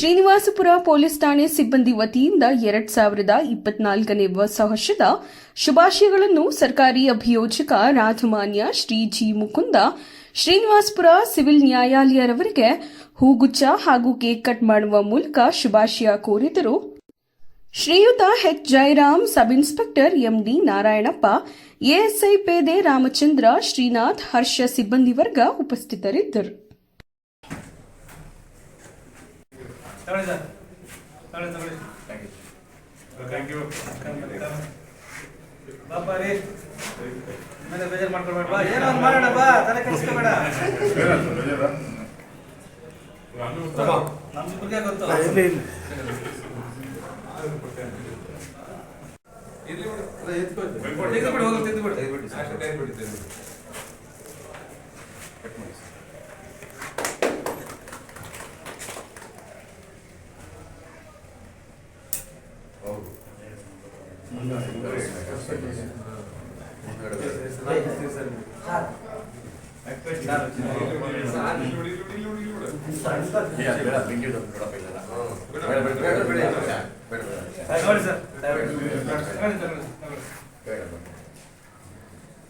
Srinivaspur police ಠಾಣೆ ಸಿಬ್ಬಂದಿ ವತಿಯಿಂದ ಎರಡ್ ಸಾವಿರದ ಇಪ್ಪತ್ನಾಲ್ಕನೇ ಹೊಸ ವರ್ಷದ ಶುಭಾಶಯಗಳನ್ನು ಸರ್ಕಾರಿ ಅಭಿಯೋಜಕ ರಾಜಮಾನ್ಯ ಶ್ರೀ ಜಿ ಮುಕುಂದ, ಶ್ರೀನಿವಾಸಪುರ ಸಿವಿಲ್ ನ್ಯಾಯಾಲಯರವರಿಗೆ ಹೂಗುಚ್ಛ ಹಾಗೂ ಕೇಕ್ ಕಟ್ ಮಾಡುವ ಮೂಲಕ ಶುಭಾಶಯ ಕೋರಿದರು. ಶ್ರೀಯುತ H Jayaram, sub inspector MD Narayanappa, ASI ಪೇದೆ ರಾಮಚಂದ್ರ, ಶ್ರೀನಾಥ್, ಹರ್ಷ ಸಿಬ್ಬಂದಿ ವರ್ಗ ಉಪಸ್ಥಿತರಿದ್ದರು. ತಗೊಳ್ಳಿ ಸರ್. ತಗೊಳ್ಳಿ ತಗೊಳ್ಳಿ. ಥ್ಯಾಂಕ್ ಯು ಬಾಪ ರೀ. ಮೇಲೆ ಬೇಜಾರು ಮಾಡ್ಕೊಳ್ಬೇಡ. ಬಾ ಏನೋ ಒಂದು ಮಾಡೋಣ ಬಾ. ತಲೆ ಕೆಡಿಸ್ಕೋಬೇಡ. ನಮ್ಮಿಬ್ಬರಿಗೆ ಗೊತ್ತು. ತೆಗೆದು ಬಿಡು ಹೋಗಿ ತೆಗೆದು ಬಿಡು ತಗೊಳ್ಳಿ ಸರ್ ತಗೊಳ್ಳಿ ಕಟ್ ತಗೊಳ್ಳಿ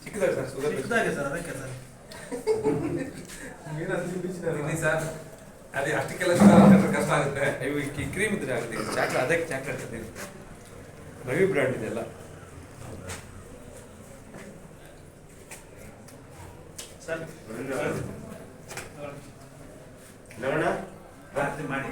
ಚಿಕ್ಕದಾಗ ಸರ್ ಸುಗರ್ ಚಿಕ್ಕದಾಗೆ ಸರ್ ಅದಕ್ಕೆ ಸರ್ ಇಲ್ಲಿ ಸರ್ ಅದೇ ಅಷ್ಟಕ್ಕೆಲ್ಲ ಕೆಲಸ ಕಷ್ಟ ಆಗುತ್ತೆ. ಇವು ಈ ಕ್ರೀಮ್ ಇದ್ರೆ ಆಗುತ್ತೆ ಚಾಕ್ಲೇಟ್ ಅದಕ್ಕೆ ಚಾಕ್ಲೇಟ್ ಇದೆ ರವಿ ಬ್ರ್ಯಾಂಡ್ ಇದೆಲ್ಲ ಸರ್ ಲವಣ ರಾತ್ರಿ ಮಾಡಿ.